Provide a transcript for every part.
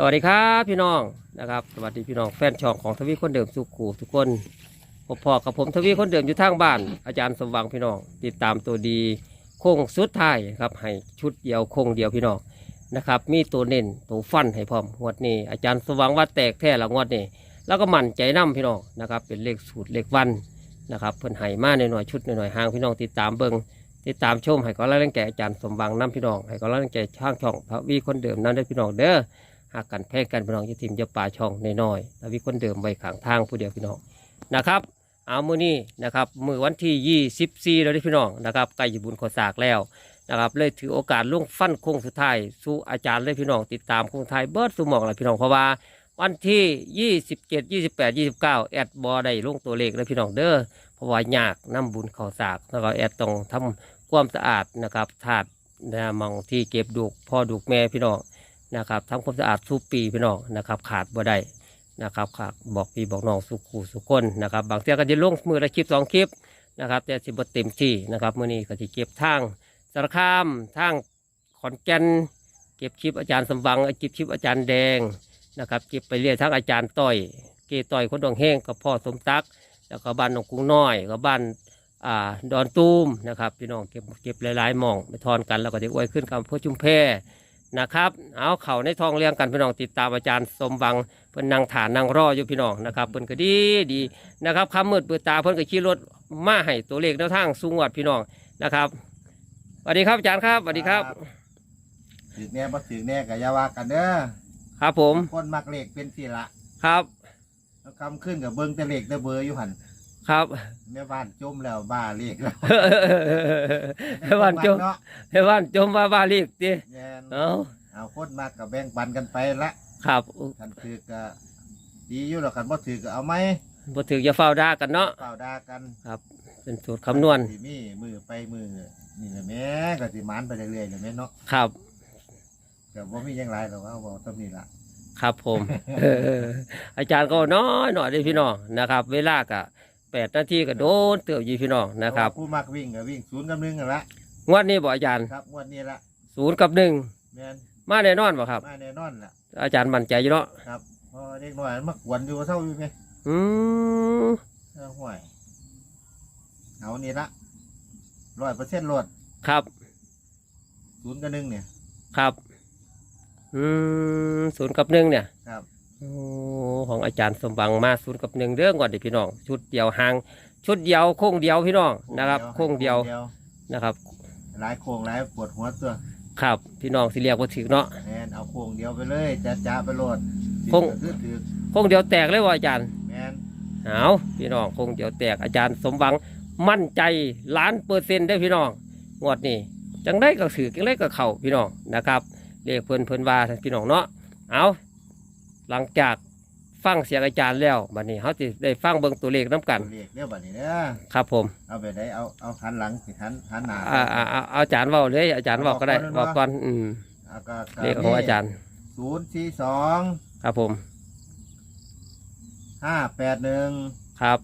สวัสดีครับพี่น้องนะครับสวัสดีพี่น้องแฟนช่องของทวีคนเดิมสุขูทุกคนพบพอกับผมทวีคนเดิมอยู่ทางบ้าน อาจารย์สมหวังพี่น้องติดตามตัวดีโค้งสุดท้ายครับให้ชุดเดียวโค้งเดียวพี่น้องนะครับมีตัวเน้นตัวฟันให้พร้อมงวดนี้อาจารย์สมหวังว่าแตกแท้ละงวดนี้แล้วก็มั่นใจนํพี่น้องนะครับเป็นเลขสูตรเลขวันนะครับเพิ่นให้มาในหน่อยๆชุดหน่อยๆห่างพี่น้องติดตามเบิ่งติดตามชมให้ก็แล้วแก่อาจารย์สมบังน้ำพี่น้องให้ก็แล้วแก่ช่างช่องพระวีคนเดิมนั่นได้พี่น้องเด้อ หากกันแพ้กันพี่น้องจะทีมจะป่าช่องน้อยๆพระวีคนเดิมไว้ขางทางผู้เดียวพี่น้องนะครับเอามือนี้นะครับมือวันที่ยี่สิบสี่แล้วเด้พี่น้องนะครับใกล้จะบุญขอสากแล้วนะครับเลยถือโอกาสล่วงฟันโค้งสุดท้ายสู่อาจารย์เลยพี่น้องติดตามโค้งท้ายเบิร์ดสู่หมองเลยพี่น้องเพราะว่าวันที่ยี่สิบเจ็ดยี่สิบแปดยี่สิบเก้าแอดบอได้ลงตัวเลขเลยพี่น้องเด้อเพราะว่ายากน้ำบุญขอสากแล้วก็แอดต้องทำความสะอาดนะครับถาดนะมองที่เก็บดูกพ่อดูกแม่พี่น้อง นะครับทำความสะอาดทุกปีพี่น้องนะครับขาดบ่ได้นะครับขาดบอกพี่บอกน้องสุขูสุคนนะครับบางเทีก็จะลงมือละคลิปสองคลิปนะครับแต่สิบเต็มที่นะครับมื่อนี้ก็จะเก็บทางสารคามทางขอนแก่นเก็บคลิปอาจารย์สมบังเก็บคลิปอาจารย์แดงนะครับเก็บไปเรื่อยทั้งอาจารย์ต้อย เกต้อยคนดวงแห้งกับพ่อสมตัก แล้วก็บ้านหนองกุ้งน้อยกับบ้านอ่าดอนตูมนะครับพี่น้องเก็บเก็บหลายๆมองไปทอนกันแล้วก็เด็กอวยขึ้นกับเพื่อชุมแพ นะครับ เอาเข่าในทองเลี้ยงกันพี่น้องติดตามอาจารย์สมบังเพิ่นนั่งฐานนั่งรออยู่พี่น้องนะครับเพิ่นก็ดีดีนะครับคำมืดเปิดตาเพิ่นก็ขี่รถมาให้ตัวเลขแนวทางสูงวัดพี่น้องนะครับสวัสดีครับอาจารย์ครับสวัสดีครับถือแน่บ่ถือแน่ก็อย่าว่ากันเด้อครับผมคนมักเลขเป็นสิละครับแล้วคำขึ้นกับเบิ่งแต่เลขแต่เบอร์อยู่หั่น ครับแม่บ้านจมแล้วบ้าเลขแล้วแม่บ้านจมเนาะแม่บ้านจมว่าบ้าเลขดิแม่นเอาเอาคนมากกับแบ่งปันกันไปละครับคันถือก็ดีอยู่หรอกคันบ่ถือก็เอาไหมบ่ถืออย่าเฝ้าด่ากันเนาะเปล่าด่ากันครับ เป็นสูตรคำนวณสิมีมือไปมือนี่แหละแม่ก็สิหมานไปเรื่อยๆแหละแม่เนาะครับก็บ่มีหยังหลายหรอกเอาเว้าตรงนี้ล่ะครับผมเอออาจารย์ก็น้อยหน่อยได้พี่น้องนะครับ เวลาก็ แปดนาทีก็โดนเตือบอยู่พี่น้องนะครับผู้มักวิ่งก็วิ่งศูนย์กับหนึ่งนั่นละงวดนี้บอกอาจารย์ครับงวดนี้ละศูนย์กับหนึ่งแม่นมาแน่นอนบ่ครับมาแน่นอนล่ะอาจารย์มั่นใจอยู่เนาะครับเพอเด็กน้อยมันมากวนอยู่เท่าอยู่ไหมอืมเออห่วยเอานี่ละร้อยเปอร์เซ็นต์ลดครับศูนย์กับหนึ่งเนี่ยครับ อืมศูนย์กับหนึ่งเนี่ยครับ โอ้ของอาจารย์สมบังมาศูนย์กับหนึ่งเรื่องก่อนเดี๋ยวพี่น้อง ชุดเดียวห่าง ชุดเดียวโค้งเดียวพี่น้องนะครับโค้งเดียวนะครับหลายโค้งหลายปวดหัวตัวครับ พี่น้องสิเรียกว่าถึกเนาะแมนเอาโค้งเดียวไปเลยจ้าจ้าไปโหลดโค้งถือถือโค้งเดียวแตกเลยว่าอาจารย์แมนเอาพี่น้องคงเดี๋ยวแตกอาจารย์สมหวังมั่นใจล้านเปอร์เซ็นต์ได้อพี่น้องงวดนี้จังได้ก็ถือจังได้ก็เข่าพี่น้องนะครับเรียกเพื่อนเพื่อนว่าพี่น้องเนาะเอา หลังจากฟังเสียงอาจารย์แล้วบัดนี้เขาจะได้ฟังเบิ่งตัวเลขน้กัน เรียกเรียกบัดนี้เด้อครับผมเอาไปได้เอาเอาหันหลังสิหันหันหน้าอ่าอ่าอ่าเอาอาจารย์เว่าเลยอาจารย์เว่าก็ได้เว่าก่อนอืมเอาก็เลขของอาจารย์ศูนย์สี่สองครับผมห้าแปดหนึ่งครับ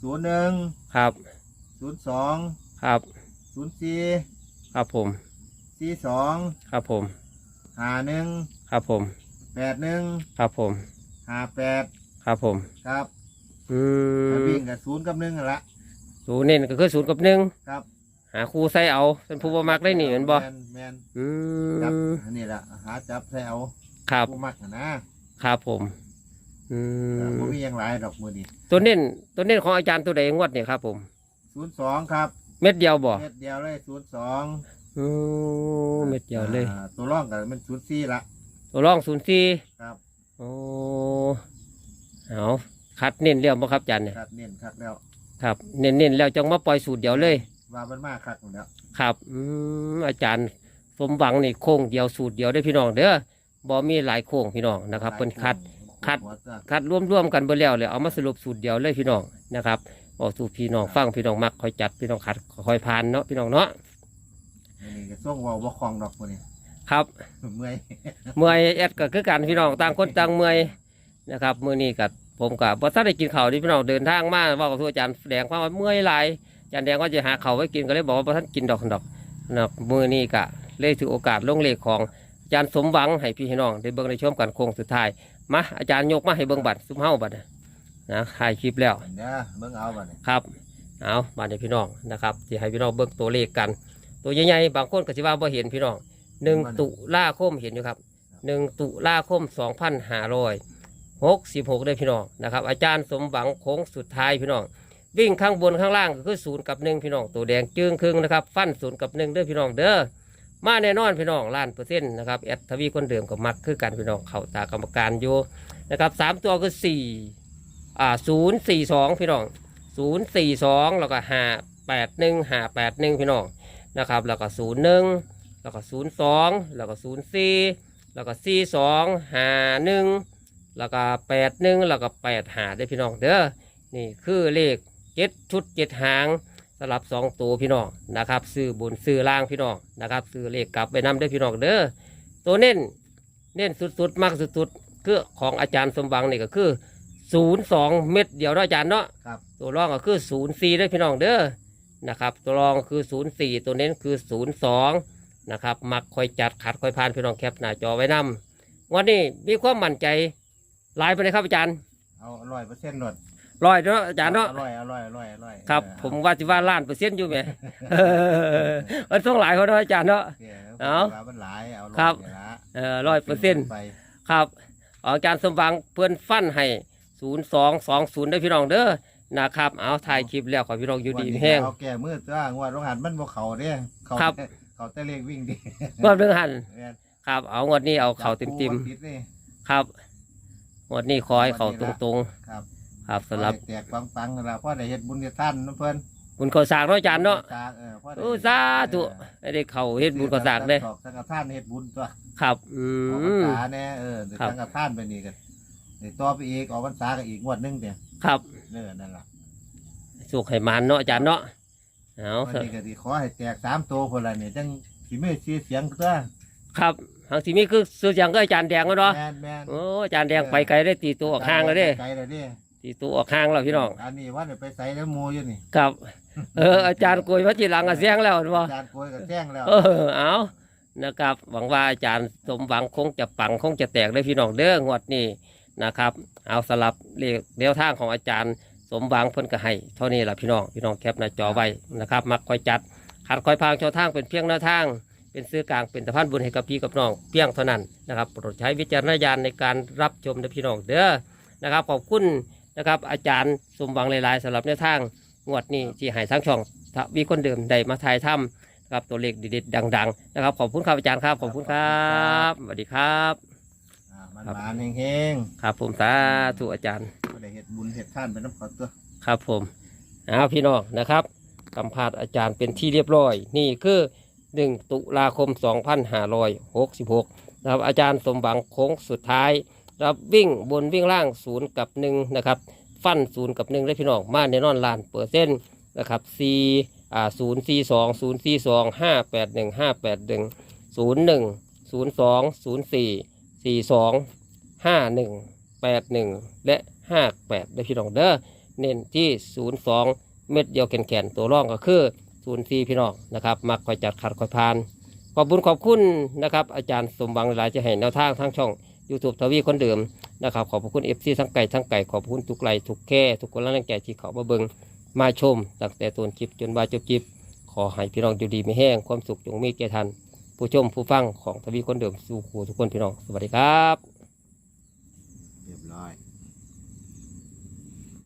ศูนย์หนึ่งครับศูนย์สองครับศูนย์สี่ครับผมสี่สองครับผมห้าหนึ่งครับผม แปดหนึ่งครับผม ห้าแปดครับผม ครับอืถ้ามวิ่งกับศูนย์กับหนึ่งนั่นละ ศูนย์เน้นก็คือศูนย์กับหนึ่งครับ หาครูใส่เอาเป็นผู้บ่มักได้นี่เห็นบ่แมนแมนอืจับมอันนี้ละหาจับใส่เอาครับผู้มักน่ะนะครับผมอืแต่มบ่มีหยังหลายดอกมือนี่ตัวเน้นตัวเน้นของอาจารย์ตัวใดงวดเนี่ยครับผม ศูนย์สองครับเม็ดเดียวบ่เม็ดเดียวเลยศูนย์สองอืมเม็ดเดียวเลย ตัวร่องกับมันศูนย์สี่ละ ตัวรองศูนย์สี่ครับ โอ้เอาคัดเน้นเรียวบ่ครับอาจารย์เนี่ยครับเน้นคักแล้ว ครับ เน้นเน้นแล้วจังมาปล่อยสูตรเดียวเลย ว่ามันมากคักหมดแล้วครับอืมอาจารย์ สมหวังนี่โค้งเดียวสูตรเดียวได้อพี่น้องเด้อบ่มีหลายโค้งพี่น้องนะครับเพิ่นคัด คัด หัวเสื้อคัดร่วมๆกันเบอแล้วเลยเอามาสรุปสูตรเดียวเลยพี่น้องนะครับบอกสู่พี่น้องฟังพี่น้องมักคอยจัดพี่น้องขัดคอยพานเนาะพี่น้องเนาะมื้อนี่ก็ส่งเว่าบ่คล่องดอกมือนี่ ครับเมื่อยเมื่อยแอดก็คือกันพี่น้องต่างคนต่างเมื่อยนะครับมื้อนี้กับผมกับพอถ้าได้กินข้าวที่พี่น้องเดินทางมาเว่ากับทุกอาจารย์แดงว่าเมื่อยหลายอาจารย์แดงว่าจะหาข้าวไว้กินก็เลยบอกว่าบ่ท่านกินดอกดอกนะครับมื้อนี้ก็เลยถือโอกาสลงเลขของอาจารย์สมหวังให้พี่ให้น้องได้เบิ่งได้ชมกันโค้งสุดท้ายมาอาจารย์ยกมาให้เบิ่งบัตรซุมเฮาบัตรนะถ่ายคลิปแล้วเด้อเบิ่งเอาบัดนี้ครับเอาบาดนี้พี่น้องนะครับที่ให้พี่น้องเบิ่งตัวเลขกัน ตัวใหญ่ๆบางคนก็สิว่าบ่เห็นพี่น้อง หนึ่งตุลาคมเห็นอยู่ครับหนึ่งตุลาคมสองพันห้าร้อยหกสิบหกได้พี่น้องนะครับ อาจารย์สมหวังโค้งสุดท้ายพี่น้องวิ่งข้างบนข้างล่างก็คือศูนย์กับหนึ่งพี่น้องตัวแดงจึงครึ่งนะครับ ฟันศูนย์กับหนึ่งเด้อพี่น้องเด้อมาแน่นอนพี่น้องล้านเปอร์เซ็นต์นะครับแอดทวีคนเดิมกับมักคือกันพี่น้องเข้าตากรรมการอยู่นะครับสามตัวคือสี่อ่าศูนย์สี่สองพี่น้องศูนย์สี่สองแล้วก็ห้าแปดหนึ่งห้าแปดหนึ่งพี่น้องนะครับ แล้วก็ศูนย์หนึ่ง แล้วก็ศูนย์สองแล้วก็ศูนย์สี่แล้วก็สี่สองห้าหนึ่งแล้วก็แปดหนึ่งแล้วก็แปดหาได้อพี่น้องเด้อนี่คือเลขเจ็ดชุดเจ็ดหางสลับสองตัวพี่น้องนะครับซื้อบนซื้อล่างพี่น้องนะครับซื้อเลขกลับไปนำได้อพี่น้องเด้อตัวเน้นเน้นสุดๆมากสุดๆคือของอาจารย์สมหวังนี่ก็คือศูนย์สองเม็ดเดียวเนาะอาจารย์เนาะครับ ตัวรองก็คือศูนย์สี่ด้วยพี่น้องเด้อนะครับ ตัวรองคือศูนย์สี่ตัวเน้นคือศูนย์สอง นะครับมักคอยจัดขัดคอยพานพี่น้องแคปหน้าจอไว้นำวันนี้มีความมั่นใจหลายไปเลยครับอาจารย์เอาร้อยเปอร์เซ็นต์หมดร้อยเนาะอาจารย์เนาะอร่อยอร่อยอร่อยอร่อยครับเออผมว่าจะว่าล้านเปอร์เซ็นต์อยู่ไหมเออมันต้องหลายคนเนาะอาจารย์เนาะเอาเอาเอามันหลายเอาครับนี่ละเออร้อยเปอร์เซ็นต์ไปครับอาจารย์สมหวังเพื่อนฟันให้ศูนย์สองสองศูนย์ได้พี่น้องเด้อนะครับเอาถ่ายคลิปแล้วขอพี่น้องอยู่ดีมีแห้งเอาแก่มืดจ้างวดรองหันมันบ่เขาเด้เขาครับแต่ เขาแต่เลขวิ่งดีเมื่อเรื่องหันแม่นครับ เอางวดนี้เอาเข่าเต็มจับคู่วันผิดนี่ ๆครับงวดนี้ขอให้เข่าตรงครับๆ ครับสำหรับแตกปังๆแล้วพ่อได้เฮ็ดบุญกับท่านน้ำเพิ่นบุญก่อสร้างเนาะอาจารย์เนาะสร้งเออพ่อได้โอ้สาธุให้ได้เข่าเฮ็ดบุญก่อสร้างเด้สังฆทานเฮ็ดบุญตัวครับ อืออกพรรมษาแน่เออเดี๋ยวครับสังฆทานไปนี่กันเดี๋ยวต่อไปอีกออกพรรษาก็อีกงวดหนึงเดี๋ยวครับ เออนั่นล่ะ สุขให้มันเนาะอาจารย์เนาะ เอาวันนี้ก็สิขอให้แตกสามตัวคนละนี่จังสิมีชื่อเสียงตัวครับทางที่มีคือสุดอย่างก็อาจารย์แดงแล้วเนาะแม่นแม่นโอ้อาจารย์แดงไปไกลได้ตีตัวออกห่างแล้วเด้ไกลแล้วเด้ตีตัวออกห่างแล้วพี่น้องอันนี้ว่าเดี๋ยวไปใส่แล้วหมูอยู่นี่ครับ เอออาจารย์โกยพระจีหลังก็เสียงแล้วเห็นบ่ อาจารย์โกยก็แจ้งแล้วเออเอานะครับ หวังว่าอาจารย์สมหวังคงจะปังคงจะแตกได้พี่น้องเด้องวดนี้นะครับ เอาสลับเลขแนวทางของอาจารย์ สมหวังเพิ่นก็ให้เท่านี้แหละพี่น้องพี่น้องแคปหน้าจอไว้นะครับ มักคอยจัดขัดคอยพางช่องทางเป็นเพียงแนวทาง เป็นซื้อกลางเป็นสะพานบุญให้กับพี่กับน้องเพียงเท่านั้นนะครับโปรดใช้วิจารณญาณในการรับชมนะพี่น้องเด้อนะครับขอบคุณนะครับอาจารย์สมหวังหลายๆสำหรับแนวทางงวดนี้ที่ให้ทั้งช่องทวีคนเดิมได้มาถ่ายทำนะครับตัวเลขเด็ดๆดัง ๆ นะครับ ขอบคุณครับอาจารย์ครับขอบคุณครับสวัสดีครับอ่ามันครับหวานเฮงครับผมสาธุอาจารย์ๆบ่ ได้เฮ็ดบุญเฮ็ดทานเป็นน้ำขอตัว ครับผมเอาพี่น้องนะครับสัมภาษณ์อาจารย์เป็นที่เรียบร้อย นี่คือ1ตุลาคม 2566นะครับอาจารย์สมหวังโค้งสุดท้ายรับวิ่งบนวิ่งล่างศูนย์กับหนึ่งนะครับฟันศูนย์กับหนึ่งได้พี่น้องมาในนอนลานเปอร์เซ็นต์นะครับ4อ่าศูนย์สี่สองศูนย์สี่สองห้าแปดหนึ่งห้าแปดหนึ่งศูนย์หนึ่งศูนย์สองศูนย์สี่สี่สองห้าหนึ่งแปดหนึ่งและ ห้าแปดได้พี่น้องเด้อเน้นที่02เม็ดเดียวแขนๆตัวร่องก็คือ04พี่น้องนะครับมักคอยจัดขัดคอยพาน ขอบคุญขอบคุณนะครับอาจารย์สมหวังหลายจะให้แนวทางทั้งช่อง YouTube ทวีคนเดิมนะครับขอบพระคุณ FC ทั้งไก่ทั้งไก่ขอบคุณทุกไลค์ทุกแค่ทุกคนละแรงแก่ที่เขามาเบิงมาชมตั้งแต่ต้นคลิปจนบาจบคลิป ขอให้พี่น้องอยู่ดีไม่แห้งความสุขจงมีแก่ท่านผู้ชมผู้ฟังของทวีคนเดิมสู่ครูทุกคนพี่น้องสวัสดีครับ